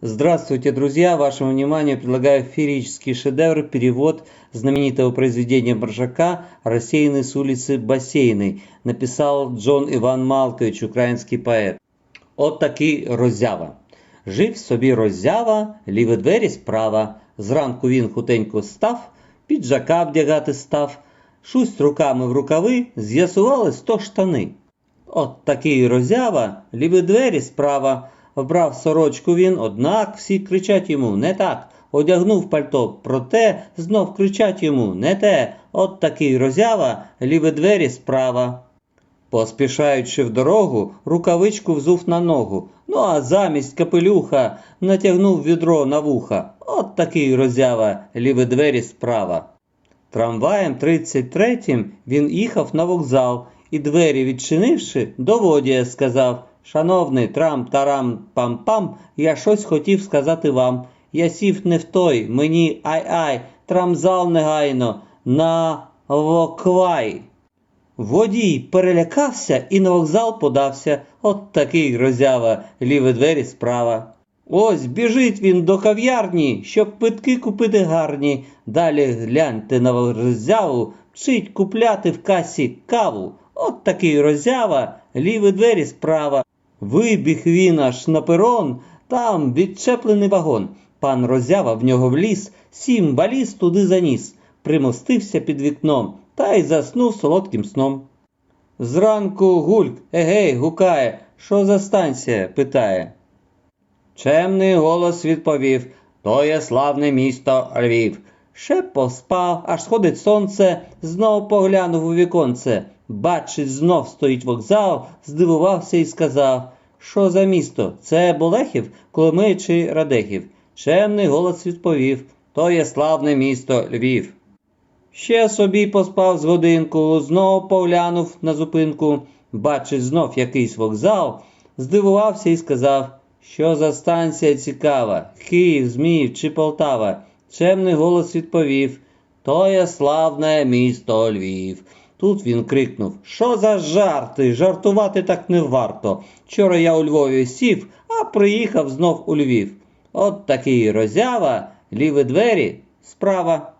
Здравствуйте, друзья! Вашему вниманию предлагаю феерический шедевр, перевод знаменитого произведения Боржака «Рассеянный с улицы Бассейной». Написал Джон Іван Малкович, український поет. От такий роззява. Жив собі роззява, ліві двері справа. Зранку він хутенько став, піджака вдягати став. Шусть руками в рукави, з'ясували сто штани. От такий роззява, ліві двері справа. Вбрав сорочку він, однак всі кричать йому не так. Одягнув пальто, проте знов кричать йому не те. От такий роззява, ліві двері справа. Поспішаючи в дорогу, рукавичку взув на ногу. Ну а замість капелюха натягнув відро на вуха. От такий роззява, ліві двері справа. Трамваєм 33-м він їхав на вокзал і двері відчинивши, до водія сказав Шановний трам-тарам-пам-пам, я щось хотів сказати вам. Я сів не в той, мені ай-ай, трамзал негайно, на воквай. Водій перелякався і на вокзал подався. От такий роззява, ліві двері справа. Ось біжить він до кав'ярні, щоб питки купити гарні. Далі гляньте на роззяву, вчить купляти в касі каву. От такий роззява, ліві двері справа. Вибіг він аж на перон, там відчеплений вагон. Пан роззява в нього вліз, сім баліз туди заніс, примостився під вікном та й заснув солодким сном. Зранку гульк, егей, гукає, що за станція? питає. Чемний голос відповів То є славне місто Львів. Ще поспав, аж сходить сонце, знов поглянув у віконце. Бачить, знов стоїть вокзал, здивувався і сказав Що за місто? Це Болехів, Коломи чи Радехів? Чемний голос відповів То є славне місто Львів. Ще собі поспав з годинку, знов поглянув на зупинку, бачить знов якийсь вокзал, здивувався і сказав, що за станція цікава, Київ, Зміїв чи Полтава. Чемний голос відповів То є славне місто Львів. Тут він крикнув Що за жарти? Жартувати так не варто. Вчора я у Львові сів, а приїхав знов у Львів. От такий розява, ліві двері, справа.